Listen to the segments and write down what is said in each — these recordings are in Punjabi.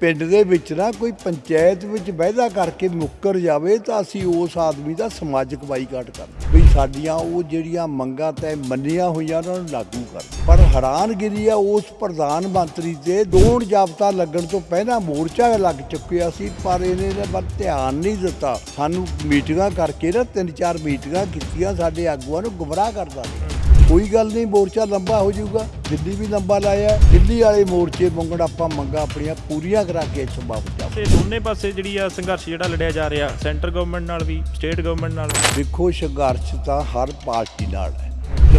ਪਿੰਡ ਦੇ ਵਿੱਚ ਨਾ ਕੋਈ ਪੰਚਾਇਤ ਵਿੱਚ ਵਾਅਦਾ ਕਰਕੇ ਮੁੱਕਰ ਜਾਵੇ ਤਾਂ ਅਸੀਂ ਉਸ ਆਦਮੀ ਦਾ ਸਮਾਜਿਕ ਬਾਈਕਾਟ ਕਰਦੇ ਵੀ ਸਾਡੀਆਂ ਉਹ ਜਿਹੜੀਆਂ ਮੰਗਾਂ ਤੈ ਮੰਨੀਆਂ ਹੋਈਆਂ ਉਹਨਾਂ ਨੂੰ ਲਾਗੂ ਕਰ ਪਰ ਹੈਰਾਨਗਿਰੀ ਆ, ਉਸ ਪ੍ਰਧਾਨ ਮੰਤਰੀ ਤੇ ਦੋਣ ਜਾਬਤਾ ਲੱਗਣ ਤੋਂ ਪਹਿਲਾਂ ਮੋਰਚਾ ਲੱਗ ਚੁੱਕਿਆ ਸੀ, ਪਰ ਇਹਨੇ ਨੇ ਵੱਲ ਧਿਆਨ ਨਹੀਂ ਦਿੱਤਾ। ਸਾਨੂੰ ਮੀਟਿੰਗਾਂ ਕਰਕੇ ਨਾ ਤਿੰਨ ਚਾਰ ਮੀਟਿੰਗਾਂ ਕੀਤੀਆਂ, ਸਾਡੇ ਆਗੂਆਂ ਨੂੰ ਗੁੰਮਰਾਹ ਕਰਦਾ ਸੀ ਕੋਈ ਗੱਲ ਨਹੀਂ ਮੋਰਚਾ ਲੰਬਾ ਹੋ ਜਾਊਗਾ। ਦਿੱਲੀ ਵੀ ਲੰਬਾ ਲਾਇਆ। ਦਿੱਲੀ ਵਾਲੇ ਮੋਰਚੇ ਮੰਗਣ ਆਪਾਂ ਮੰਗਾਂ ਆਪਣੀਆਂ ਪੂਰੀਆਂ ਕਰਾ ਕੇ ਵਾਪਸ ਜਾਵਾਂਗੇ। ਤੇ ਦੋਨੇ ਪਾਸੇ ਜਿਹੜੀ ਆ ਸੰਘਰਸ਼ ਜਿਹੜਾ ਲੜਿਆ ਜਾ ਰਿਹਾ ਸੈਂਟਰ ਗਵਰਨਮੈਂਟ ਨਾਲ ਵੀ ਸਟੇਟ ਗਵਰਨਮੈਂਟ ਨਾਲ ਵੀ। ਦੇਖੋ ਸੰਘਰਸ਼ ਤਾਂ ਹਰ ਪਾਰਟੀ ਨਾਲ ਹੈ।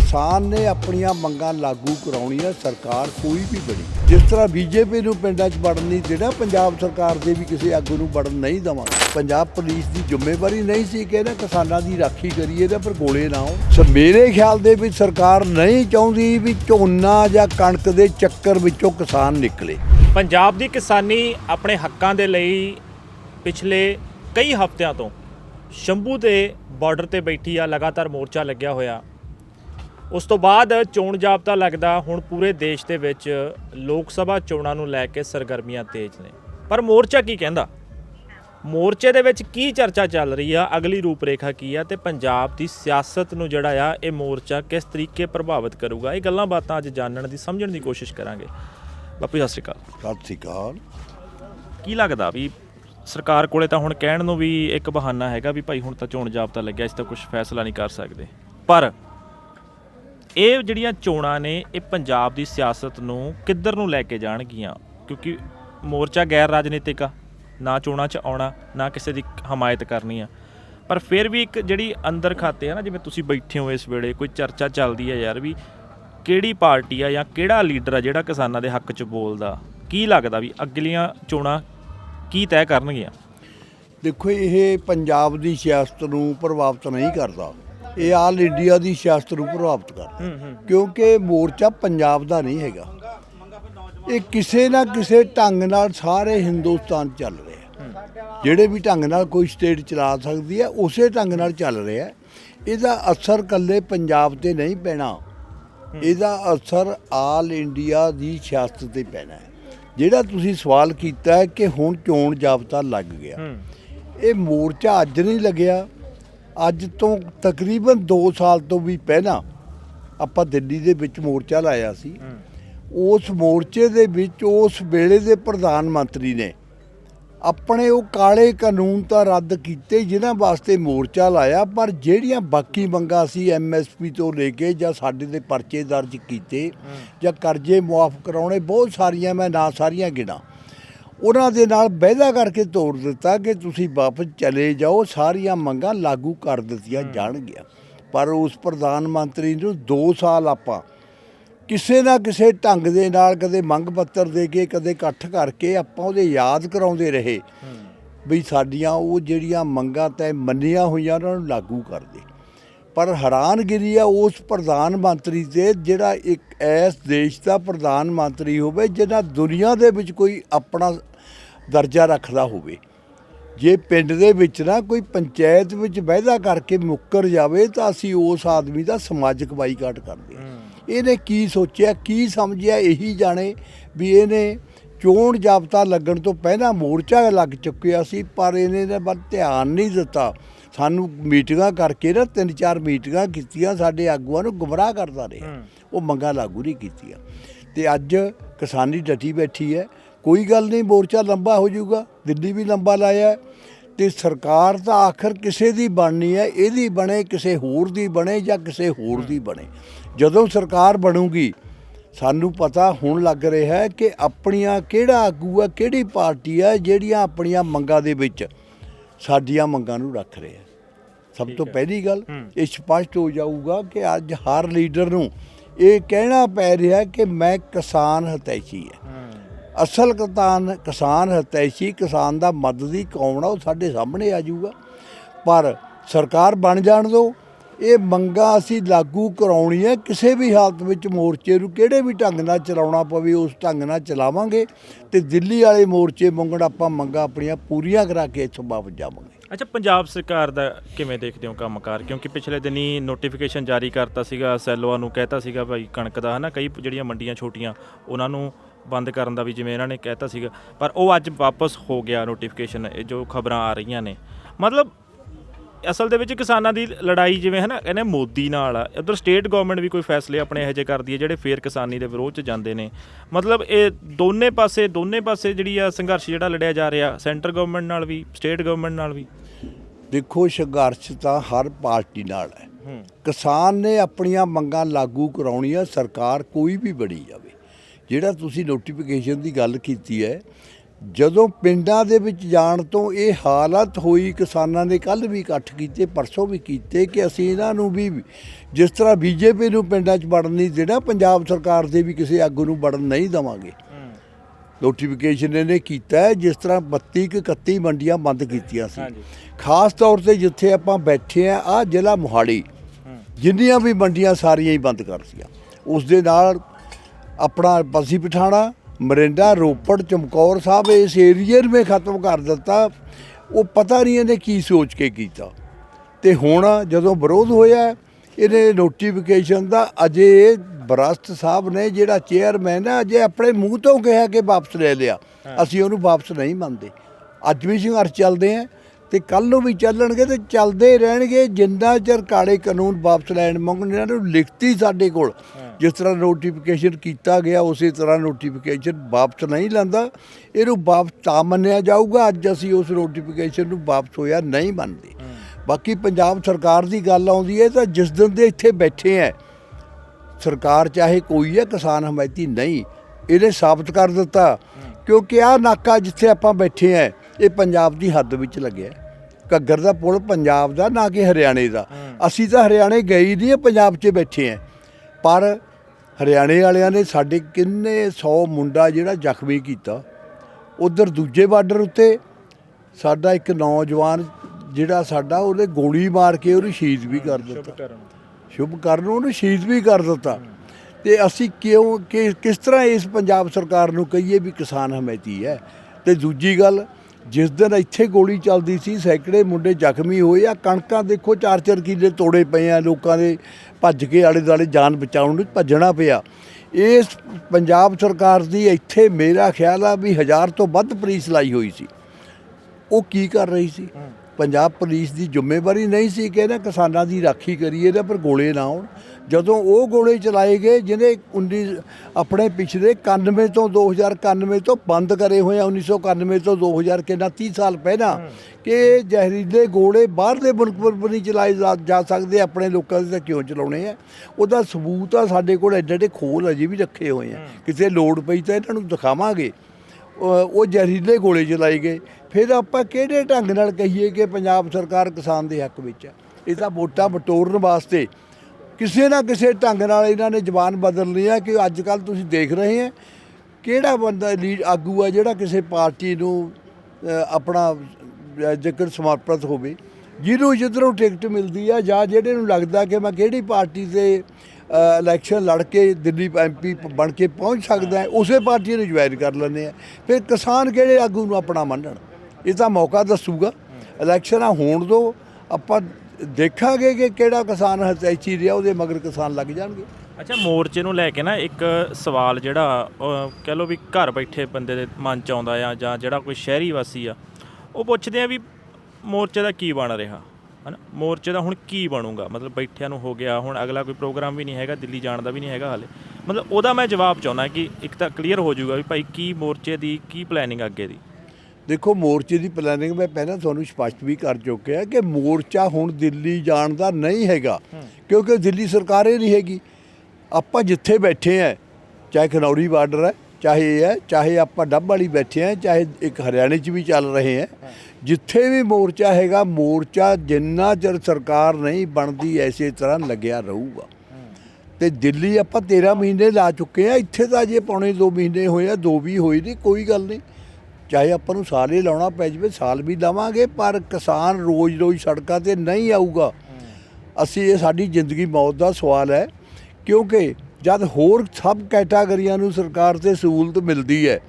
ਕਿਸਾਨ ਨੇ ਆਪਣੀਆਂ ਮੰਗਾਂ ਲਾਗੂ ਕਰਾਉਣੀਆਂ ਸਰਕਾਰ ਕੋਈ ਵੀ ਬਣੀ। ਜਿਸ ਤਰ੍ਹਾਂ ਬੀਜੇਪੀ ਨੂੰ ਪਿੰਡਾਂ 'ਚ ਵੜਨ ਨਹੀਂ ਦੇਣਾ, ਪੰਜਾਬ ਸਰਕਾਰ ਦੇ ਵੀ ਕਿਸੇ ਆਗੂ ਨੂੰ ਵੜਨ ਨਹੀਂ ਦੇਵਾਂਗੇ। ਪੰਜਾਬ ਪੁਲਿਸ ਦੀ ਜ਼ਿੰਮੇਵਾਰੀ ਨਹੀਂ ਸੀ ਕਿ ਇਹਨਾਂ ਕਿਸਾਨਾਂ ਦੀ ਰਾਖੀ ਕਰੀਏ ਤੇ ਪਰ ਗੋਲੇ ਨਾ ਆਉਣ ਸੋ ਮੇਰੇ ਖਿਆਲ ਦੇ ਵਿੱਚ ਸਰਕਾਰ ਨਹੀਂ ਚਾਹੁੰਦੀ ਵੀ ਝੋਨਾ ਜਾਂ ਕਣਕ ਦੇ ਚੱਕਰ ਵਿੱਚੋਂ ਕਿਸਾਨ ਨਿਕਲੇ। ਪੰਜਾਬ ਦੀ ਕਿਸਾਨੀ ਆਪਣੇ ਹੱਕਾਂ ਦੇ ਲਈ ਪਿਛਲੇ ਕਈ ਹਫ਼ਤਿਆਂ ਤੋਂ ਸ਼ੰਭੂ ਦੇ ਬਾਰਡਰ ਤੇ ਬੈਠੀ ਆ, ਲਗਾਤਾਰ ਮੋਰਚਾ ਲੱਗਿਆ ਹੋਇਆ। ਉਸ ਤੋਂ ਬਾਅਦ ਚੋਣ ਜਾਬਤਾ ਲੱਗਦਾ ਹੁਣ ਪੂਰੇ ਦੇਸ਼ ਦੇ ਵਿੱਚ ਲੋਕ ਸਭਾ ਚੋਣਾਂ ਨੂੰ ਲੈ ਕੇ ਸਰਗਰਮੀਆਂ ਤੇਜ਼ ਨੇ। ਪਰ ਮੋਰਚਾ ਕੀ ਕਹਿੰਦਾ? ਮੋਰਚੇ ਦੇ ਵਿੱਚ ਕੀ ਚਰਚਾ ਚੱਲ ਰਹੀ ਆ? ਅਗਲੀ ਰੂਪਰੇਖਾ ਕੀ ਆ? ਤੇ ਪੰਜਾਬ ਦੀ ਸਿਆਸਤ ਨੂੰ ਜਿਹੜਾ ਆ ਇਹ ਮੋਰਚਾ ਕਿਸ ਤਰੀਕੇ ਪ੍ਰਭਾਵਿਤ ਕਰੂਗਾ? ਇਹ ਗੱਲਾਂ ਬਾਤਾਂ ਅੱਜ ਜਾਣਨ ਦੀ ਸਮਝਣ ਦੀ ਕੋਸ਼ਿਸ਼ ਕਰਾਂਗੇ। ਬਾਪੂ ਸਤਿ ਸ਼੍ਰੀ ਅਕਾਲ। ਸਤਿ ਸ੍ਰੀ ਅਕਾਲ। ਕੀ ਲੱਗਦਾ ਵੀ ਸਰਕਾਰ ਕੋਲੇ ਤਾਂ ਹੁਣ ਕਹਿਣ ਨੂੰ ਵੀ ਇੱਕ ਬਹਾਨਾ ਹੈਗਾ ਵੀ ਭਾਈ ਹੁਣ ਤਾਂ ਚੋਣ ਜਾਬਤਾ ਲੱਗਿਆ ਇਸ ਤਾਂ ਕੁਝ ਫੈਸਲਾ ਨਹੀਂ ਕਰ ਸਕਦੇ। ਪਰ ਇਹ ਜਿਹੜੀਆਂ ਚੋਣਾਂ ਨੇ, ਇਹ ਪੰਜਾਬ ਦੀ ਸਿਆਸਤ ਨੂੰ ਕਿੱਧਰ ਨੂੰ ਲੈ ਕੇ ਜਾਣਗੀਆਂ? ਕਿਉਂਕਿ ਮੋਰਚਾ ਗੈਰ ਰਾਜਨੀਤਿਕ ਆ, ਨਾ ਚੋਣਾਂ 'ਚ ਆਉਣਾ, ਨਾ ਕਿਸੇ ਦੀ ਹਮਾਇਤ ਕਰਨੀ ਆ। ਪਰ ਫਿਰ ਵੀ ਇੱਕ ਜਿਹੜੀ ਅੰਦਰ ਖਾਤੇ ਆ ਨਾ, ਜਿਵੇਂ ਤੁਸੀਂ ਬੈਠੇ ਹੋ ਇਸ ਵੇਲੇ, ਕੋਈ ਚਰਚਾ ਚੱਲਦੀ ਹੈ ਯਾਰ ਵੀ ਕਿਹੜੀ ਪਾਰਟੀ ਆ ਜਾਂ ਕਿਹੜਾ ਲੀਡਰ ਆ ਜਿਹੜਾ ਕਿਸਾਨਾਂ ਦੇ ਹੱਕ 'ਚ ਬੋਲਦਾ? ਕੀ ਲੱਗਦਾ ਵੀ ਅਗਲੀਆਂ ਚੋਣਾਂ ਕੀ ਤੈਅ ਕਰਨਗੀਆਂ? ਦੇਖੋ, ਇਹ ਪੰਜਾਬ ਦੀ ਸਿਆਸਤ ਨੂੰ ਪ੍ਰਭਾਵਿਤ ਨਹੀਂ ਕਰਦਾ। ਇਹ ਆਲ ਇੰਡੀਆ ਦੀ ਸਿਆਸਤ ਨੂੰ ਪ੍ਰਭਾਵਿਤ ਕਰਦਾ ਕਿਉਂਕਿ ਮੋਰਚਾ ਪੰਜਾਬ ਦਾ ਨਹੀਂ ਹੈਗਾ। ਇਹ ਕਿਸੇ ਨਾ ਕਿਸੇ ਢੰਗ ਨਾਲ ਸਾਰੇ ਹਿੰਦੁਸਤਾਨ ਚੱਲ ਰਿਹਾ। ਜਿਹੜੇ ਵੀ ਢੰਗ ਨਾਲ ਕੋਈ ਸਟੇਟ ਚਲਾ ਸਕਦੀ ਹੈ ਉਸੇ ਢੰਗ ਨਾਲ ਚੱਲ ਰਿਹਾ ਇਹਦਾ ਅਸਰ ਕੱਲੇ ਪੰਜਾਬ ਤੇ ਨਹੀਂ ਪੈਣਾ। ਇਹਦਾ ਅਸਰ ਆਲ ਇੰਡੀਆ ਦੀ ਸਿਆਸਤ ਤੇ ਪੈਣਾ ਹੈ। ਜਿਹੜਾ ਤੁਸੀਂ ਸਵਾਲ ਕੀਤਾ ਹੈ ਕਿ ਹੁਣ ਚੋਣ ਜਾਬਤਾ ਲੱਗ ਗਿਆ। ਇਹ ਮੋਰਚਾ ਅੱਜ ਨਹੀਂ ਲੱਗਿਆ। ਅੱਜ ਤੋਂ ਤਕਰੀਬਨ 2 ਸਾਲ ਤੋਂ ਵੀ ਪਹਿਲਾਂ ਆਪਾਂ ਦਿੱਲੀ ਦੇ ਵਿੱਚ ਮੋਰਚਾ ਲਾਇਆ ਸੀ। ਉਸ ਮੋਰਚੇ ਦੇ ਵਿੱਚ ਉਸ ਵੇਲੇ ਦੇ ਪ੍ਰਧਾਨ ਮੰਤਰੀ ਨੇ ਆਪਣੇ ਉਹ ਕਾਲੇ ਕਾਨੂੰਨ ਤਾਂ ਰੱਦ ਕੀਤੇ ਜਿਨ੍ਹਾਂ ਵਾਸਤੇ ਮੋਰਚਾ ਲਾਇਆ, ਪਰ ਜਿਹੜੀਆਂ ਬਾਕੀ ਮੰਗਾਂ ਸੀ ਐਮਐਸਪੀ ਤੋਂ ਲੈ ਕੇ ਜਾਂ ਸਾਡੇ ਦੇ ਪਰਚੇ ਦਰਜ ਕੀਤੇ ਜਾਂ ਕਰਜ਼ੇ ਮੁਆਫ ਕਰਾਉਣੇ, ਬਹੁਤ ਸਾਰੀਆਂ, ਮੈਂ ਨਾ ਸਾਰੀਆਂ ਗਿਣਾ। ਉਹਨਾਂ ਦੇ ਨਾਲ ਵਾਅਦਾ ਕਰਕੇ ਤੋੜ ਦਿੱਤਾ ਕਿ ਤੁਸੀਂ ਵਾਪਸ ਚਲੇ ਜਾਓ ਸਾਰੀਆਂ ਮੰਗਾਂ ਲਾਗੂ ਕਰ ਦਿੱਤੀਆਂ ਜਾਣਗੀਆਂ। ਪਰ ਉਸ ਪ੍ਰਧਾਨ ਮੰਤਰੀ ਨੂੰ 2 ਸਾਲ ਆਪਾਂ ਕਿਸੇ ਨਾ ਕਿਸੇ ਢੰਗ ਦੇ ਨਾਲ ਕਦੇ ਮੰਗ ਪੱਤਰ ਦੇ ਕੇ ਕਦੇ ਇਕੱਠ ਕਰਕੇ ਆਪਾਂ ਉਹਦੇ ਯਾਦ ਕਰਾਉਂਦੇ ਰਹੇ ਵੀ ਸਾਡੀਆਂ ਉਹ ਜਿਹੜੀਆਂ ਮੰਗਾਂ ਤੈ ਮੰਨੀਆਂ ਹੋਈਆਂ ਉਹਨਾਂ ਨੂੰ ਲਾਗੂ ਕਰ ਦੇ। ਪਰ ਹੈਰਾਨਗਿਰੀ ਆ ਉਸ ਪ੍ਰਧਾਨ ਮੰਤਰੀ ਤੇ ਜਿਹੜਾ ਇੱਕ ਐਸ ਦੇਸ਼ ਦਾ ਪ੍ਰਧਾਨ ਮੰਤਰੀ ਹੋਵੇ ਜਿਹੜਾ ਦੁਨੀਆ ਦੇ ਵਿੱਚ ਕੋਈ ਆਪਣਾ ਦਰਜਾ ਰੱਖਦਾ ਹੋਵੇ। ਜੇ ਪਿੰਡ ਦੇ ਵਿੱਚ ਨਾ ਕੋਈ ਪੰਚਾਇਤ ਵਿੱਚ ਵਾਅਦਾ ਕਰਕੇ ਮੁੱਕਰ ਜਾਵੇ ਤਾਂ ਅਸੀਂ ਉਸ ਆਦਮੀ ਦਾ ਸਮਾਜਿਕ ਬਾਈਕਾਟ ਕਰਦੇ ਇਹਨੇ ਕੀ ਸੋਚਿਆ ਕੀ ਸਮਝਿਆ ਇਹੀ ਜਾਣੇ ਵੀ ਇਹਨੇ ਚੋਣ ਜਾਬਤਾ ਲੱਗਣ ਤੋਂ ਪਹਿਲਾਂ ਮੋਰਚਾ ਲੱਗ ਚੁੱਕਿਆ ਸੀ ਪਰ ਇਹਨੇ ਵੱਲ ਧਿਆਨ ਨਹੀਂ ਦਿੱਤਾ। ਸਾਨੂੰ ਮੀਟਿੰਗਾਂ ਕਰਕੇ ਨਾ ਤਿੰਨ ਚਾਰ ਮੀਟਿੰਗਾਂ ਕੀਤੀਆਂ ਸਾਡੇ ਆਗੂਆਂ ਨੂੰ ਗੁੰਮਰਾਹ ਕਰਦਾ ਰਿਹਾ। ਉਹ ਮੰਗਾਂ ਲਾਗੂ ਨਹੀਂ ਕੀਤੀਆਂ। ਤੇ ਅੱਜ ਕਿਸਾਨੀ ਡਟੀ ਬੈਠੀ ਹੈ। ਕੋਈ ਗੱਲ ਨਹੀਂ ਮੋਰਚਾ ਲੰਬਾ ਹੋ ਜਾਊਗਾ ਦਿੱਲੀ ਵੀ ਲੰਬਾ ਲਾਇਆ ਤੇ ਸਰਕਾਰ ਤਾਂ ਆਖਰ ਕਿਸੇ ਦੀ ਬਣਨੀ ਹੈ ਇਹਦੀ ਬਣੇ ਕਿਸੇ ਹੋਰ ਦੀ ਬਣੇ ਜਾਂ ਕਿਸੇ ਹੋਰ ਦੀ ਬਣੇ। ਜਦੋਂ ਸਰਕਾਰ ਬਣੂਗੀ ਸਾਨੂੰ ਪਤਾ ਹੁਣ ਲੱਗ ਰਿਹਾ ਹੈ ਕਿ ਆਪਣੀਆਂ ਕਿਹੜਾ ਆਗੂ ਹੈ ਕਿਹੜੀ ਪਾਰਟੀ ਹੈ ਜਿਹੜੀਆਂ ਆਪਣੀਆਂ ਮੰਗਾਂ ਦੇ ਵਿੱਚ ਸਾਡੀਆਂ ਮੰਗਾਂ ਨੂੰ ਰੱਖ ਰਿਹਾ ਸਭ ਤੋਂ ਪਹਿਲੀ ਗੱਲ ਇਹ ਸਪਸ਼ਟ ਹੋ ਜਾਊਗਾ ਕਿ ਅੱਜ ਹਰ ਲੀਡਰ ਨੂੰ ਇਹ ਕਹਿਣਾ ਪੈ ਰਿਹਾ ਕਿ ਮੈਂ ਕਿਸਾਨ ਹਤੈਸ਼ੀ ਹੈ। ਅਸਲ ਕਿਸਾਨ ਕਿਸਾਨ ਹਤੈਸ਼ੀ ਕਿਸਾਨ ਦਾ ਮਦਦੀ ਕੌਣ ਆ ਉਹ ਸਾਡੇ ਸਾਹਮਣੇ ਆ ਜਾਊਗਾ। ਪਰ ਸਰਕਾਰ ਬਣ ਜਾਣ ਦਿਓ ਇਹ ਮੰਗਾਂ ਅਸੀਂ ਲਾਗੂ ਕਰਾਉਣੀਆਂ ਕਿਸੇ ਵੀ ਹਾਲਤ ਵਿੱਚ ਮੋਰਚੇ ਨੂੰ ਕਿਹੜੇ ਵੀ ਢੰਗ ਨਾਲ ਚਲਾਉਣਾ ਪਵੇ ਉਸ ਢੰਗ ਨਾਲ ਚਲਾਵਾਂਗੇ ਤੇ ਦਿੱਲੀ ਵਾਲੇ ਮੋਰਚੇ ਮੰਗਣ ਆਪਾਂ ਮੰਗਾਂ ਆਪਣੀਆਂ ਪੂਰੀਆਂ ਕਰਾ ਕੇ ਇੱਥੋਂ ਵਾਪਸ ਜਾਵਾਂਗੇ। ਅੱਛਾ, ਪੰਜਾਬ ਸਰਕਾਰ ਦਾ ਕਿਵੇਂ ਦੇਖਦੇ ਹੋ ਕੰਮਕਾਰ? ਕਿਉਂਕਿ ਪਿਛਲੇ ਦਿਨੀ ਨੋਟੀਫਿਕੇਸ਼ਨ ਜਾਰੀ ਕਰਤਾ ਸੀਗਾ, ਸੈਲੋਆ ਨੂੰ ਕਹਿਤਾ ਸੀਗਾ ਭਾਈ ਕਣਕ ਦਾ, ਹਨਾ? ਕਈ ਜਿਹੜੀਆਂ ਮੰਡੀਆਂ ਛੋਟੀਆਂ, ਉਹਨਾਂ ਨੂੰ ਬੰਦ ਕਰਨ ਦਾ ਵੀ ਜਿਵੇਂ ਇਹਨਾਂ ਨੇ ਕਹਿਤਾ ਸੀਗਾ। ਪਰ ਉਹ ਅੱਜ ਵਾਪਸ ਹੋ ਗਿਆ ਨੋਟੀਫਿਕੇਸ਼ਨ ਜੋ ਖਬਰਾਂ ਆ ਰਹੀਆਂ ਨੇ। ਮਤਲਬ ਅਸਲ ਦੇ ਵਿੱਚ ਕਿਸਾਨਾਂ ਦੀ ਲੜਾਈ ਜਿਵੇਂ ਹੈ ਨਾ ਕਹਿੰਦੇ ਮੋਦੀ ਨਾਲ ਆ ਉਧਰ ਸਟੇਟ ਗਵਰਨਮੈਂਟ ਵੀ ਕੋਈ ਫੈਸਲੇ ਆਪਣੇ ਇਹੋ ਜਿਹੇ ਕਰਦੀ ਹੈ ਜਿਹੜੇ ਫੇਰ ਕਿਸਾਨੀ ਦੇ ਵਿਰੋਧ ਚ ਜਾਂਦੇ ਨੇ। ਮਤਲਬ ਇਹ ਦੋਨੇ ਪਾਸੇ ਦੋਨੇ ਪਾਸੇ ਜਿਹੜੀ ਆ ਸੰਘਰਸ਼ ਜਿਹੜਾ ਲੜਿਆ ਜਾ ਰਿਹਾ ਸੈਂਟਰ ਗਵਰਨਮੈਂਟ ਨਾਲ ਵੀ ਸਟੇਟ ਗਵਰਨਮੈਂਟ ਨਾਲ ਵੀ। ਦੇਖੋ ਸੰਘਰਸ਼ ਤਾਂ ਹਰ ਪਾਰਟੀ ਨਾਲ ਹੈ। ਹੂੰ। ਕਿਸਾਨ ਨੇ ਆਪਣੀਆਂ ਮੰਗਾਂ ਲਾਗੂ ਕਰਾਉਣੀਆਂ ਸਰਕਾਰ ਕੋਈ ਵੀ ਬਣੀ ਜਾਵੇ। ਜਿਹੜਾ ਤੁਸੀਂ ਨੋਟੀਫਿਕੇਸ਼ਨ ਦੀ ਗੱਲ ਕੀਤੀ ਹੈ ਜਦੋਂ ਪਿੰਡਾਂ ਦੇ ਵਿੱਚ ਜਾਣ ਤੋਂ ਇਹ ਹਾਲਤ ਹੋਈ ਕਿਸਾਨਾਂ ਨੇ ਕੱਲ ਵੀ ਇਕੱਠ ਕੀਤੇ ਪਰਸੋਂ ਵੀ ਕੀਤੇ ਕਿ ਅਸੀਂ ਇਹਨਾਂ ਨੂੰ ਵੀ ਜਿਸ ਤਰ੍ਹਾਂ ਬੀਜੇਪੀ ਨੂੰ ਪਿੰਡਾਂ 'ਚ ਵੜਨ ਨਹੀਂ ਦੇਣਾ ਪੰਜਾਬ ਸਰਕਾਰ ਦੇ ਵੀ ਕਿਸੇ ਆਗੂ ਨੂੰ ਵੜਨ ਨਹੀਂ ਦੇਵਾਂਗੇ। ਨੋਟੀਫਿਕੇਸ਼ਨ ਇਹਨੇ ਕੀਤਾ ਜਿਸ ਤਰ੍ਹਾਂ 32 ਕੁ 31 ਮੰਡੀਆਂ ਬੰਦ ਕੀਤੀਆਂ ਸੀ। ਖਾਸ ਤੌਰ ਤੇ ਜਿੱਥੇ ਆਪਾਂ ਬੈਠੇ ਆ ਆ ਜ਼ਿਲ੍ਹਾ ਮੋਹਾਲੀ ਜਿੰਨੀਆਂ ਵੀ ਮੰਡੀਆਂ ਸਾਰੀਆਂ ਹੀ ਬੰਦ ਕਰਤੀਆਂ ਉਸ ਦੇ ਨਾਲ ਆਪਣਾ ਬਸੀ ਪਠਾਣਾ ਮਰਿੰਡਾ ਰੋਪੜ ਚਮਕੌਰ ਸਾਹਿਬ ਇਸ ਏਰੀਏ ਨੂੰ ਖਤਮ ਕਰ ਦਿੱਤਾ। ਉਹ ਪਤਾ ਨਹੀਂ ਇਹਨੇ ਕੀ ਸੋਚ ਕੇ ਕੀਤਾ। ਤੇ ਹੁਣ ਜਦੋਂ ਵਿਰੋਧ ਹੋਇਆ ਇਹਨੇ ਨੋਟੀਫਿਕੇਸ਼ਨ ਦਾ ਅਜੇ ਬਰਸਤ ਸਾਹਿਬ ਨੇ ਜਿਹੜਾ ਚੇਅਰਮੈਨ ਹੈ ਅਜੇ ਆਪਣੇ ਮੂੰਹ ਤੋਂ ਕਿਹਾ ਕਿ ਵਾਪਸ ਲੈ ਲਿਆ। ਅਸੀਂ ਉਹਨੂੰ ਵਾਪਸ ਨਹੀਂ ਮੰਨਦੇ। ਅੱਜ ਵੀ ਸੰਘਰਸ਼ ਚੱਲਦੇ ਆ। ਤੇ ਕੱਲ ਨੂੰ ਵੀ ਚੱਲਣਗੇ ਤੇ ਚੱਲਦੇ ਰਹਿਣਗੇ। ਜਿੰਨਾ ਚਿਰ ਕਾਲੇ ਕਾਨੂੰਨ ਵਾਪਸ ਲੈਣ ਮੰਗਣ ਇਹਨਾਂ ਨੂੰ ਲਿਖਤੀ ਸਾਡੇ ਕੋਲ। ਜਿਸ ਤਰ੍ਹਾਂ ਨੋਟੀਫਿਕੇਸ਼ਨ ਕੀਤਾ ਗਿਆ ਉਸੇ ਤਰ੍ਹਾਂ ਨੋਟੀਫਿਕੇਸ਼ਨ ਵਾਪਸ ਨਹੀਂ ਲੈਂਦਾ। ਇਹਨੂੰ ਵਾਪਸ ਤਾਂ ਮੰਨਿਆ ਜਾਊਗਾ। ਅੱਜ ਅਸੀਂ ਉਸ ਨੋਟੀਫਿਕੇਸ਼ਨ ਨੂੰ ਵਾਪਸ ਹੋਇਆ ਨਹੀਂ ਮੰਨਦੇ। ਬਾਕੀ ਪੰਜਾਬ ਸਰਕਾਰ ਦੀ ਗੱਲ ਆਉਂਦੀ ਹੈ ਤਾਂ ਜਿਸ ਦਿਨ ਦੇ ਇੱਥੇ ਬੈਠੇ ਹੈ ਸਰਕਾਰ ਚਾਹੇ ਕੋਈ ਹੈ ਕਿਸਾਨ ਹਮਾਇਤੀ ਨਹੀਂ ਇਹਨੇ ਸਾਬਤ ਕਰ ਦਿੱਤਾ। ਕਿਉਂਕਿ ਆਹ ਨਾਕਾ ਜਿੱਥੇ ਆਪਾਂ ਬੈਠੇ ਆ ਇਹ ਪੰਜਾਬ ਦੀ ਹੱਦ ਵਿੱਚ ਲੱਗਿਆ। ਘੱਗਰ ਦਾ ਪੁਲ ਪੰਜਾਬ ਦਾ ਨਾ ਕਿ ਹਰਿਆਣੇ ਦਾ। ਅਸੀਂ ਤਾਂ ਹਰਿਆਣੇ ਗਏ ਨਹੀਂ ਪੰਜਾਬ 'ਚ ਬੈਠੇ ਆ ਪਰ ਹਰਿਆਣੇ ਵਾਲਿਆਂ ਨੇ ਸਾਡੇ ਕਿੰਨੇ 100 ਮੁੰਡਾ ਜਿਹੜਾ ਜ਼ਖਮੀ ਕੀਤਾ। ਉਧਰ ਦੂਜੇ ਬਾਰਡਰ ਉੱਤੇ ਸਾਡਾ ਇੱਕ ਨੌਜਵਾਨ ਜਿਹੜਾ ਸਾਡਾ ਉਹਨੇ ਗੋਲੀ ਮਾਰ ਕੇ ਉਹਨੂੰ ਸ਼ਹੀਦ ਵੀ ਕਰ ਦਿੱਤਾ। ਸ਼ੁਭ ਕਰਨ ਉਹਨੂੰ ਸ਼ਹੀਦ ਵੀ ਕਰ ਦਿੱਤਾ। ਤੇ ਅਸੀਂ ਕਿਉਂ ਕਿ ਕਿਸ ਤਰ੍ਹਾਂ ਇਸ ਪੰਜਾਬ ਸਰਕਾਰ ਨੂੰ ਕਹੀਏ ਵੀ ਕਿਸਾਨ ਹਮਾਇਤੀ ਹੈ। ਤੇ ਦੂਜੀ ਗੱਲ ਜਿਸ ਦਿਨ ਇੱਥੇ ਗੋਲੀ ਚੱਲਦੀ ਸੀ, ਸੈਂਕੜੇ ਮੁੰਡੇ ਜ਼ਖਮੀ ਹੋਏ। ਆ ਕਣਕਾਂ ਦੇਖੋ, ਚਾਰ ਚਾਰ ਕਿੱਲੇ ਤੋੜੇ ਪਏ ਆ ਲੋਕਾਂ ਦੇ, ਭੱਜ ਕੇ ਆਲੇ ਦੁਆਲੇ ਜਾਨ ਬਚਾਉਣ ਨੂੰ ਭੱਜਣਾ ਪਿਆ। ਇਸ ਪੰਜਾਬ ਸਰਕਾਰ ਦੀ ਇੱਥੇ ਮੇਰਾ ਖਿਆਲ ਆ ਵੀ ਹਜ਼ਾਰ ਤੋਂ ਵੱਧ ਪੁਲਿਸ ਲਾਈ ਹੋਈ ਸੀ। ਉਹ ਕੀ ਕਰ ਰਹੀ ਸੀ? ਪੰਜਾਬ ਪੁਲਿਸ ਦੀ ਜ਼ਿੰਮੇਵਾਰੀ ਨਹੀਂ ਸੀ ਕਿ ਇਹਨਾਂ ਕਿਸਾਨਾਂ ਦੀ ਰਾਖੀ ਕਰੀਏ ਇਹਦੇ ਪਰ ਗੋਲੇ ਨਾ ਆਉਣ। ਜਦੋਂ ਉਹ ਗੋਲੇ ਚਲਾਏ ਗਏ ਜਿਹਨੇ 19 ਆਪਣੇ ਪਿਛਲੇ 91 ਤੋਂ 2091 ਤੋਂ ਬੰਦ ਕਰੇ ਹੋਏ ਆ 1991 ਤੋਂ 2000 ਕਿੰਨਾ 30 ਸਾਲ ਪਹਿਲਾਂ ਕਿ ਜ਼ਹਿਰੀਲੇ ਗੋਲੇ ਬਾਹਰ ਦੇ ਮੁਲਕ ਪਰ ਨਹੀਂ ਚਲਾਏ ਜਾ- ਜਾ ਸਕਦੇ ਆਪਣੇ ਲੋਕਾਂ ਦੇ ਤਾਂ ਕਿਉਂ ਚਲਾਉਣੇ ਆ? ਉਹਦਾ ਸਬੂਤ ਆ ਸਾਡੇ ਕੋਲ ਐਡੇ ਐਡੇ ਖੋਲ ਅਜੇ ਵੀ ਰੱਖੇ ਹੋਏ ਆ। ਕਿਸੇ ਲੋੜ ਪਈ ਤਾਂ ਇਹਨਾਂ ਨੂੰ ਦਿਖਾਵਾਂਗੇ। ਉਹ ਜ਼ਹਿਰੀਲੇ ਗੋਲੇ ਚਲਾਏ ਗਏ। ਫਿਰ ਆਪਾਂ ਕਿਹੜੇ ਢੰਗ ਨਾਲ ਕਹੀਏ ਕਿ ਪੰਜਾਬ ਸਰਕਾਰ ਕਿਸਾਨ ਦੇ ਹੱਕ ਵਿੱਚ ਹੈ ਇਹ ਤਾਂ ਵੋਟਾਂ ਬਟੋਰਨ ਵਾਸਤੇ। ਕਿਸੇ ਨਾ ਕਿਸੇ ਢੰਗ ਨਾਲ ਇਹਨਾਂ ਨੇ ਜ਼ਬਾਨ ਬਦਲਣੀ ਹੈ ਕਿ ਅੱਜ ਕੱਲ ਤੁਸੀਂ ਦੇਖ ਰਹੇ ਹੈ ਕਿਹੜਾ ਬੰਦਾ ਲੀਡ ਆਗੂ ਹੈ ਜਿਹੜਾ ਕਿਸੇ ਪਾਰਟੀ ਨੂੰ ਆਪਣਾ ਅ, ਜੇਕਰ ਸਮਰਪਿਤ ਹੋਵੇ ਜਿਹਨੂੰ ਜਿੱਧਰੋਂ ਟਿਕਟ ਮਿਲਦੀ ਆ ਜਾਂ ਜਿਹੜੇ ਨੂੰ ਲੱਗਦਾ ਕਿ ਮੈਂ ਕਿਹੜੀ ਪਾਰਟੀ ਦੇ ਇਲੈਕਸ਼ਨ ਲੜ ਕੇ ਦਿੱਲੀ ਐਮਪੀ ਬਣ ਕੇ ਪਹੁੰਚ ਸਕਦਾ ਹੈ, ਉਸੇ ਪਾਰਟੀ ਨੂੰ ਜੁਆਇਨ ਕਰ ਲੈਂਦੇ ਆ। ਫਿਰ ਕਿਸਾਨ ਕਿਹੜੇ ਆਗੂ ਨੂੰ ਆਪਣਾ ਮੰਨਣ? ਇਹ ਤਾਂ ਮੌਕਾ ਦੱਸੂਗਾ। ਇਲੈਕਸ਼ਨਾਂ ਹੋਣ ਦੋ, ਆਪਾਂ ਦੇਖਾਂਗੇ ਕਿ ਕਿਹੜਾ ਕਿਸਾਨ ਹਤੈਚੀ ਰਿਹਾ, ਉਹਦੇ ਮਗਰ ਕਿਸਾਨ ਲੱਗ ਜਾਣਗੇ। ਅੱਛਾ, ਮੋਰਚੇ ਨੂੰ ਲੈ ਕੇ ਨਾ ਇੱਕ ਸਵਾਲ ਜਿਹੜਾ ਕਹਿ ਲਓ ਵੀ ਘਰ ਬੈਠੇ ਬੰਦੇ ਦੇ ਮਨ ਚ ਆਉਂਦਾ ਆ ਜਾਂ ਜਿਹੜਾ ਕੋਈ ਸ਼ਹਿਰੀ ਵਾਸੀ ਆ, ਉਹ ਪੁੱਛਦੇ ਆ ਵੀ ਮੋਰਚੇ ਦਾ ਕੀ ਬਣ ਰਿਹਾ? ਹਨਾ ਮੋਰਚੇ ਦਾ ਹੁਣ ਕੀ ਬਣੂਗਾ? ਮਤਲਬ ਬੈਠਿਆਂ ਨੂੰ ਹੋ ਗਿਆ ਹੁਣ ਅਗਲਾ ਕੋਈ ਪ੍ਰੋਗਰਾਮ ਵੀ ਨਹੀਂ ਹੈਗਾ ਦਿੱਲੀ ਜਾਣ ਦਾ ਵੀ ਨਹੀਂ ਹੈਗਾ ਹਾਲੇ। ਮਤਲਬ ਉਹਦਾ ਮੈਂ ਜਵਾਬ ਚਾਹੁੰਦਾ ਕਿ ਇੱਕ ਤਾਂ ਕਲੀਅਰ ਹੋ ਜਾਊਗਾ ਵੀ ਭਾਈ ਕੀ ਮੋਰਚੇ ਦੀ ਕੀ ਪਲੈਨਿੰਗ ਅੱਗੇ ਦੀ। ਦੇਖੋ ਮੋਰਚੇ ਦੀ ਪਲੈਨਿੰਗ ਮੈਂ ਪਹਿਲਾਂ ਤੁਹਾਨੂੰ ਸਪਸ਼ਟ ਵੀ ਕਰ ਚੁੱਕਿਆ ਕਿ ਮੋਰਚਾ ਹੁਣ ਦਿੱਲੀ ਜਾਣ ਦਾ ਨਹੀਂ ਹੈਗਾ ਕਿਉਂਕਿ ਦਿੱਲੀ ਸਰਕਾਰ ਹੀ ਨਹੀਂ ਹੈਗੀ। ਆਪਾਂ ਜਿੱਥੇ ਬੈਠੇ ਆ ਚਾਹੇ ਖਨੌਰੀ ਬਾਰਡਰ ਹੈ ਚਾਹੇ ਇਹ ਹੈ ਚਾਹੇ ਆਪਾਂ ਡੱਬ ਵਾਲੀ ਬੈਠੇ ਆ ਚਾਹੇ ਇੱਕ ਹਰਿਆਣੇ 'ਚ ਵੀ ਚੱਲ ਰਹੇ ਆ ਜਿੱਥੇ ਵੀ ਮੋਰਚਾ ਹੈਗਾ, ਮੋਰਚਾ ਜਿੰਨਾ ਚਿਰ ਸਰਕਾਰ ਨਹੀਂ ਬਣਦੀ, ਐਸੇ ਤਰ੍ਹਾਂ ਲੱਗਿਆ ਰਹੂਗਾ। ਤੇ ਦਿੱਲੀ ਆਪਾਂ 13 ਮਹੀਨੇ ਲਾ ਚੁੱਕੇ ਆ, ਇੱਥੇ ਤਾਂ ਅਜੇ ਪੌਣੇ 2 ਮਹੀਨੇ ਹੋਏ ਆ, ਦੋ ਵੀ ਹੋਈ ਨਹੀਂ ਕੋਈ ਗੱਲ ਨਹੀਂ। ਚਾਹੇ ਆਪਾਂ ਨੂੰ ਸਾਲ ਹੀ ਲਾਉਣਾ ਪੈ ਜਾਵੇ, ਸਾਲ ਵੀ ਲਾਵਾਂਗੇ, ਪਰ ਕਿਸਾਨ ਰੋਜ਼-ਰੋਜ਼ ਸੜਕਾਂ ਤੇ ਨਹੀਂ ਆਊਗਾ। ਅਸੀਂ ਇਹ ਸਾਡੀ ਜ਼ਿੰਦਗੀ ਮੌਤ ਦਾ ਸਵਾਲ ਹੈ, ਕਿਉਂਕਿ ਜਦ ਹੋਰ ਸਭ ਕੈਟਾਗਰੀਆਂ ਨੂੰ ਸਰਕਾਰ ਤੇ ਸਹੂਲਤ ਮਿਲਦੀ ਹੈ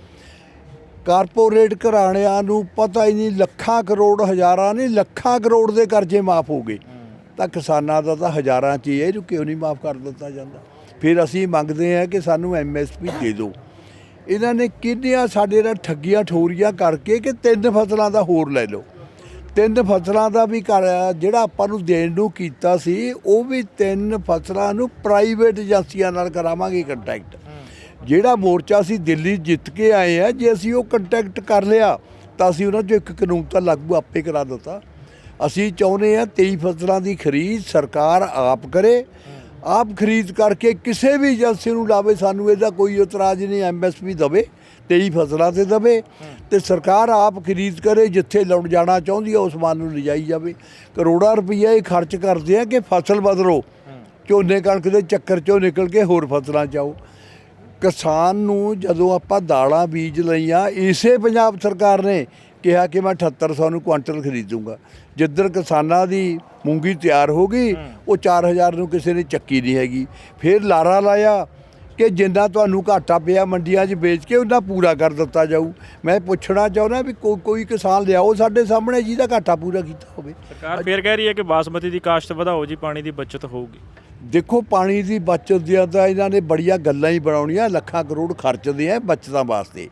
ਕਾਰਪੋਰੇਟ ਘਰਾਣਿਆਂ ਨੂੰ ਪਤਾ ਹੀ ਨਹੀਂ, ਲੱਖਾਂ ਕਰੋੜ, ਹਜ਼ਾਰਾਂ ਨਹੀਂ, ਲੱਖਾਂ ਕਰੋੜ ਦੇ ਕਰਜ਼ੇ ਮਾਫ ਹੋ ਗਏ। ਤਾਂ ਕਿਸਾਨਾਂ ਦਾ ਤਾਂ ਹਜ਼ਾਰਾਂ 'ਚ ਹੀ ਹੈ, ਇਹਨੂੰ ਕਿਉਂ ਨਹੀਂ ਮਾਫ ਕਰ ਦਿੱਤਾ ਜਾਂਦਾ? ਫਿਰ ਅਸੀਂ ਮੰਗਦੇ ਹਾਂ ਕਿ ਸਾਨੂੰ ਐਮਐਸਪੀ ਦੇ ਦਿਓ। ਇਹਨਾਂ ਨੇ ਕਿੰਨੀਆਂ ਸਾਡੇ ਨਾਲ ਠੱਗੀਆਂ ਠੋਰੀਆਂ ਕਰਕੇ ਕਿ ਤਿੰਨ ਫਸਲਾਂ ਦਾ ਹੋਰ ਲੈ ਲਓ। ਤਿੰਨ ਫਸਲਾਂ ਦਾ ਵੀ ਕਰ ਜਿਹੜਾ ਆਪਾਂ ਨੂੰ ਦੇਣ ਨੂੰ ਕੀਤਾ ਸੀ, ਉਹ ਵੀ ਤਿੰਨ ਫਸਲਾਂ ਨੂੰ ਪ੍ਰਾਈਵੇਟ ਏਜੰਸੀਆਂ ਨਾਲ ਕਰਾਵਾਂਗੇ ਕੰਟੈਕਟ ਜਿਹੜਾ ਮੋਰਚਾ ਅਸੀਂ ਦਿੱਲੀ ਜਿੱਤ ਕੇ ਆਏ ਆ ਜੇ ਅਸੀਂ ਉਹ ਕੰਟੈਕਟ ਕਰ ਲਿਆ ਤਾਂ ਅਸੀਂ ਉਹਨਾਂ 'ਚੋਂ ਇੱਕ ਕਾਨੂੰਨ ਤਾਂ ਲਾਗੂ ਆਪੇ ਕਰਾ ਦਿੱਤਾ। ਅਸੀਂ ਚਾਹੁੰਦੇ ਆ 23 ਫਸਲਾਂ ਦੀ ਖਰੀਦ ਸਰਕਾਰ ਆਪ ਕਰੇ। ਆਪ ਖਰੀਦ ਕਰਕੇ ਕਿਸੇ ਵੀ ਏਜੰਸੀ ਨੂੰ ਲਾਵੇ ਸਾਨੂੰ ਇਹਦਾ ਕੋਈ ਇਤਰਾਜ਼ ਨਹੀਂ ਐਮਐਸਪੀ ਦਵੇ 23 ਫਸਲਾਂ ਤੇ ਦਵੇ। ਤੇ ਸਰਕਾਰ ਆਪ ਖਰੀਦ ਕਰੇ ਜਿੱਥੇ ਲੁੱਟ ਜਾਣਾ ਚਾਹੁੰਦੀ ਹੈ ਉਸ ਮਾਲ ਨੂੰ ਲਿਜਾਈ ਜਾਵੇ। ਕਰੋੜਾਂ ਰੁਪਈਆ ਇਹ ਖਰਚ ਕਰਦੇ ਆ ਕਿ ਫਸਲ ਬਦਲੋ। ਝੋਨੇ ਕਣਕ ਦੇ ਚੱਕਰ ਚੋਂ ਨਿਕਲ ਕੇ ਹੋਰ ਫਸਲਾਂ ਚ ਆਓ। ਕਿਸਾਨ ਨੂੰ ਜਦੋਂ ਆਪਾਂ ਦਾਲਾਂ ਬੀਜ ਲਈਆਂ, ਇਸੇ ਪੰਜਾਬ ਸਰਕਾਰ ਨੇ ਕਿਹਾ ਕਿ ਮੈਂ 7800 ਨੂੰ ਕੁਆਂਟਲ ਖਰੀਦੂੰਗਾ। ਜਿੱਦਣ ਕਿਸਾਨਾਂ ਦੀ ਮੂੰਗੀ ਤਿਆਰ ਹੋ ਗਈ, ਉਹ 4000 ਨੂੰ ਕਿਸੇ ਨੇ ਚੱਕੀ ਨਹੀਂ ਹੈਗੀ। ਫਿਰ ਲਾਰਾ ਲਾਇਆ ਕਿ ਜਿੰਨਾ ਤੁਹਾਨੂੰ ਘਾਟਾ ਪਿਆ ਮੰਡੀਆਂ 'ਚ ਵੇਚ ਕੇ ਉਹਨਾਂ ਪੂਰਾ ਕਰ ਦਿੱਤਾ ਜਾਊ। ਮੈਂ ਪੁੱਛਣਾ ਚਾਹੁੰਦਾ ਵੀ ਕੋਈ ਕੋਈ ਕਿਸਾਨ ਲਿਆਓ ਸਾਡੇ ਸਾਹਮਣੇ ਜਿਹਦਾ ਘਾਟਾ ਪੂਰਾ ਕੀਤਾ ਹੋਵੇ। ਸਰਕਾਰ ਫੇਰ ਕਹਿ ਰਹੀ ਹੈ ਕਿ ਬਾਸਮਤੀ ਦੀ ਕਾਸ਼ਤ ਵਧਾਓ ਜੀ, ਪਾਣੀ ਦੀ ਬਚਤ ਹੋਊਗੀ। ਦੇਖੋ ਪਾਣੀ ਦੀ ਬਚਤ ਦੀਆਂ ਤਾਂ ਇਹਨਾਂ ਨੇ ਬੜੀਆਂ ਗੱਲਾਂ ਹੀ ਬਣਾਉਣੀਆਂ ਲੱਖਾਂ ਕਰੋੜ ਖਰਚਦੇ ਆ ਬਚਤਾਂ ਵਾਸਤੇ।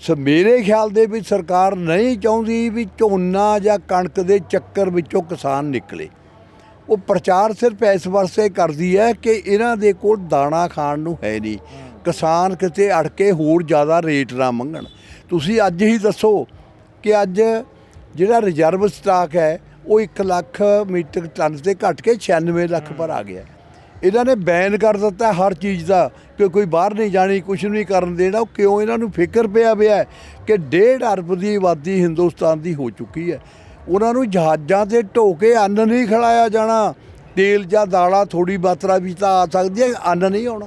ਸੋ ਮੇਰੇ ਖਿਆਲ ਦੇ ਵਿੱਚ ਸਰਕਾਰ ਨਹੀਂ ਚਾਹੁੰਦੀ ਵੀ ਝੋਨਾ ਜਾਂ ਕਣਕ ਦੇ ਚੱਕਰ ਵਿੱਚੋਂ ਕਿਸਾਨ ਨਿਕਲੇ। ਉਹ ਪ੍ਰਚਾਰ ਸਿਰਫ ਇਸ ਵਾਸਤੇ ਕਰਦੀ ਹੈ ਕਿ ਇਹਨਾਂ ਦੇ ਕੋਲ ਦਾਣਾ ਖਾਣ ਨੂੰ ਹੈ ਨਹੀਂ। ਕਿਸਾਨ ਕਿਤੇ ਅੜ ਕੇ ਹੋਰ ਜ਼ਿਆਦਾ ਰੇਟ ਨਾ ਮੰਗਣ। ਤੁਸੀਂ ਅੱਜ ਹੀ ਦੱਸੋ ਕਿ ਅੱਜ ਜਿਹੜਾ ਰਿਜ਼ਰਵ ਸਟਾਕ ਹੈ ਉਹ 1 ਲੱਖ ਮੀਟਰ ਟਨ ਤੇ ਘਟ ਕੇ 96 ਲੱਖ ਪਰ ਆ ਗਿਆ। ਇਹਨਾਂ ਨੇ ਬੈਨ ਕਰ ਦਿੱਤਾ ਹਰ ਚੀਜ਼ ਦਾ ਕਿ ਕੋਈ ਬਾਹਰ ਨਹੀਂ ਜਾਣੀ ਕੁਝ ਨਹੀਂ ਕਰਨ ਦੇਣਾ। ਉਹ ਕਿਉਂ ਇਹਨਾਂ ਨੂੰ ਫਿਕਰ ਪਿਆ ਪਿਆ ਕਿ ਡੇਢ ਅਰਬ ਦੀ ਆਬਾਦੀ ਹਿੰਦੁਸਤਾਨ ਦੀ ਹੋ ਚੁੱਕੀ ਹੈ। ਉਹਨਾਂ ਨੂੰ ਜਹਾਜ਼ਾਂ ਤੇ ਢੋ ਕੇ ਅੰਨ ਨਹੀਂ ਖਿਲਾਇਆ ਜਾਣਾ। ਤੇਲ ਜਾਂ ਦਾਲਾਂ ਥੋੜੀ ਮਾਤਰਾ ਵਿੱਚ ਤਾਂ ਆ ਸਕਦੀ ਹੈ, ਅੰਨ ਨਹੀਂ ਆਉਣਾ।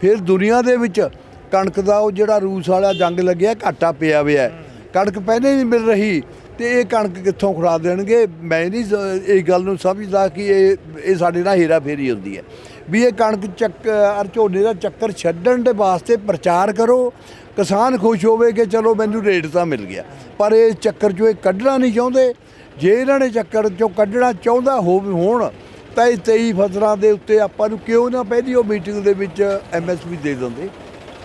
ਫਿਰ ਦੁਨੀਆ ਦੇ ਵਿੱਚ ਕਣਕ ਦਾ ਉਹ ਜਿਹੜਾ ਰੂਸ ਵਾਲਾ ਜੰਗ ਲੱਗਿਆ, ਘਾਟਾ ਪਿਆ ਹੋਇਆ। ਕਣਕ ਪਹਿਲੇ ਨਹੀਂ ਮਿਲ ਰਹੀ। ਤੇ ਇਹ ਕਣਕ ਕਿੱਥੋਂ ਖੁਰਾ ਦੇਣਗੇ? ਮੈਂ ਨਹੀਂ ਸ- ਇਹ ਗੱਲ ਨੂੰ ਸਮਝਦਾ ਕਿ ਇਹ ਇਹ ਸਾਡੇ ਨਾਲ ਹੇਰਾ ਫੇਰੀ ਹੁੰਦੀ ਹੈ। ਵੀ ਇਹ ਕਣਕ ਚੱਕ, ਅਰ ਝੋਨੇ ਦਾ ਚੱਕਰ ਛੱਡਣ ਦੇ ਵਾਸਤੇ ਪ੍ਰਚਾਰ ਕਰੋ। ਕਿਸਾਨ ਖੁਸ਼ ਹੋਵੇ ਕਿ ਚਲੋ ਮੈਨੂੰ ਰੇਟ ਤਾਂ ਮਿਲ ਗਿਆ। ਪਰ ਇਹ ਚੱਕਰ ਚੋਂ ਇਹ ਕੱਢਣਾ ਨਹੀਂ ਚਾਹੁੰਦੇ। ਜੇ ਇਹਨਾਂ ਨੇ ਚੱਕਰ ਚੋਂ ਕੱਢਣਾ ਚਾਹੁੰਦਾ ਹੋਵੇ, ਹੋਣ, ਤਾਂ ਇਹ 23 ਫਸਲਾਂ ਦੇ ਉੱਤੇ ਆਪਾਂ ਨੂੰ ਕਿਉਂ ਨਾ ਪਹਿਲੀ ਉਹ ਮੀਟਿੰਗ ਦੇ ਵਿੱਚ ਐਮਐਸਪੀ ਦੇ ਦਿੰਦੇ।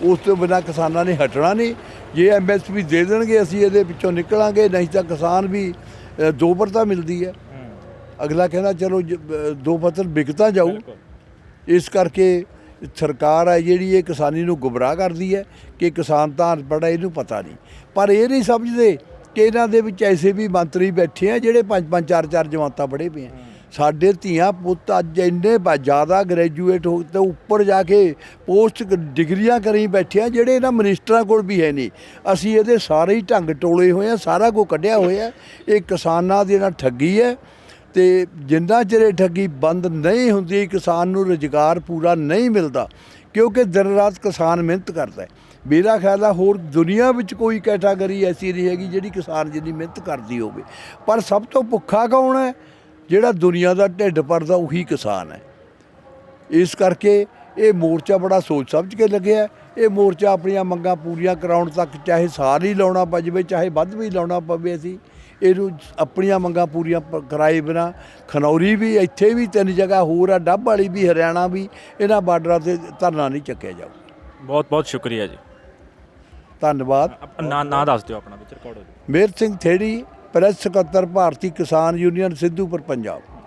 ਉਸ ਤੋਂ ਬਿਨਾਂ ਕਿਸਾਨਾਂ ਨੇ ਹਟਣਾ ਨਹੀਂ। ਜੇ ਐਮਐਸਪੀ ਦੇ ਦੇਣਗੇ ਅਸੀਂ ਇਹਦੇ ਵਿੱਚੋਂ ਨਿਕਲਾਂਗੇ ਨਹੀਂ ਤਾਂ ਕਿਸਾਨ ਵੀ ਦੋ ਪਰਤਾ ਮਿਲਦੀ ਹੈ। ਅਗਲਾ ਕਹਿੰਦਾ ਚਲੋ ਦੋ ਫਸਲ ਵਿਕ ਤਾਂ ਜਾਊ। ਇਸ ਕਰਕੇ ਸਰਕਾਰ ਹੈ ਜਿਹੜੀ ਇਹ ਕਿਸਾਨੀ ਨੂੰ ਗੁੰਮਰਾਹ ਕਰਦੀ ਹੈ ਕਿ ਕਿਸਾਨ ਤਾਂ ਅਨਪੜ੍ਹ ਹੈ ਇਹਨੂੰ ਪਤਾ ਨਹੀਂ। ਪਰ ਇਹ ਨਹੀਂ ਸਮਝਦੇ ਕਿ ਇਹਨਾਂ ਦੇ ਵਿੱਚ ਐਸੇ ਵੀ ਮੰਤਰੀ ਬੈਠੇ ਆ ਜਿਹੜੇ ਪੰਜ ਪੰਜ ਚਾਰ ਚਾਰ ਜਮਾਤਾਂ ਪੜ੍ਹੇ ਪਏ ਆ। ਸਾਡੇ ਧੀਆਂ ਪੁੱਤ ਅੱਜ ਇੰਨੇ ਜ਼ਿਆਦਾ ਗ੍ਰੈਜੂਏਟ ਹੋ ਤੇ ਉੱਪਰ ਜਾ ਕੇ ਪੋਸਟ ਡਿਗਰੀਆਂ ਕਰੀ ਬੈਠੇ ਆ, ਜਿਹੜੇ ਇਹਨਾਂ ਮਿਨਿਸਟਰਾਂ ਕੋਲ ਵੀ ਹੈ ਨਹੀਂ। ਅਸੀਂ ਇਹਦੇ ਸਾਰੇ ਹੀ ਢੰਗ ਟੋਲੇ ਹੋਏ ਆ, ਸਾਰਾ ਕੁਝ ਕੱਢਿਆ ਹੋਇਆ ਇਹ ਕਿਸਾਨਾਂ ਦੀ ਨਾਲ ਠੱਗੀ ਹੈ ਤੇ ਜਿੰਨਾ ਚਿਰ ਇਹ ਠੱਗੀ ਬੰਦ ਨਹੀਂ ਹੁੰਦੀ, ਕਿਸਾਨ ਨੂੰ ਰੁਜ਼ਗਾਰ ਪੂਰਾ ਨਹੀਂ ਮਿਲਦਾ, ਕਿਉਂਕਿ ਦਿਨ ਰਾਤ ਕਿਸਾਨ ਮਿਹਨਤ ਕਰਦਾ ਹੈ। ਮੇਰਾ ਖਿਆਲ ਆ ਹੋਰ ਦੁਨੀਆ ਵਿੱਚ ਕੋਈ ਕੈਟਾਗਰੀ ਐਸੀ ਨਹੀਂ ਹੈਗੀ ਜਿਹੜੀ ਕਿਸਾਨ ਜਿੰਨੀ ਮਿਹਨਤ ਕਰਦੀ ਹੋਵੇ। ਪਰ ਸਭ ਤੋਂ ਭੁੱਖਾ ਕੌਣ ਹੈ? ਜਿਹੜਾ ਦੁਨੀਆ ਦਾ ਢਿੱਡ ਭਰਦਾ ਉਹੀ ਕਿਸਾਨ ਹੈ। ਇਸ ਕਰਕੇ ਇਹ ਮੋਰਚਾ ਬੜਾ ਸੋਚ ਸਮਝ ਕੇ ਲੱਗਿਆ। ਇਹ ਮੋਰਚਾ ਆਪਣੀਆਂ ਮੰਗਾਂ ਪੂਰੀਆਂ ਕਰਾਉਣ ਤੱਕ ਚਾਹੇ ਸਾਲ ਹੀ ਲਾਉਣਾ ਪੈ ਜਾਵੇ ਚਾਹੇ ਵੱਧ ਵੀ ਲਾਉਣਾ ਪਵੇ ਅਸੀਂ ਇਹਨੂੰ ਆਪਣੀਆਂ ਮੰਗਾਂ ਪੂਰੀਆਂ ਕਰਾਏ ਬਿਨਾ ਖਨੌਰੀ ਵੀ ਇੱਥੇ ਵੀ ਤਿੰਨ ਜਗ੍ਹਾ ਹੋਰ ਆ ਡੱਬ ਵਾਲੀ ਵੀ ਹਰਿਆਣਾ ਵੀ ਇਹਨਾਂ ਬਾਰਡਰਾਂ ਤੇ ਧਰਨਾ ਨਹੀਂ ਚੱਕਿਆ ਜਾਊ। ਬਹੁਤ ਬਹੁਤ ਸ਼ੁਕਰੀਆ ਜੀ। ਧੰਨਵਾਦ। ਨਾਂ ਨਾਂ ਦੱਸ ਦਿਓ ਆਪਣਾ ਵਿੱਚ ਰਿਕਾਰਡ ਹੋ ਜਾਊ ਮੇਰ ਸਿੰਘ ਥੇੜੀ ਪ੍ਰੈਸ ਸਕੱਤਰ ਭਾਰਤੀ ਕਿਸਾਨ ਯੂਨੀਅਨ ਸਿੱਧੂਪੁਰ ਪੰਜਾਬ।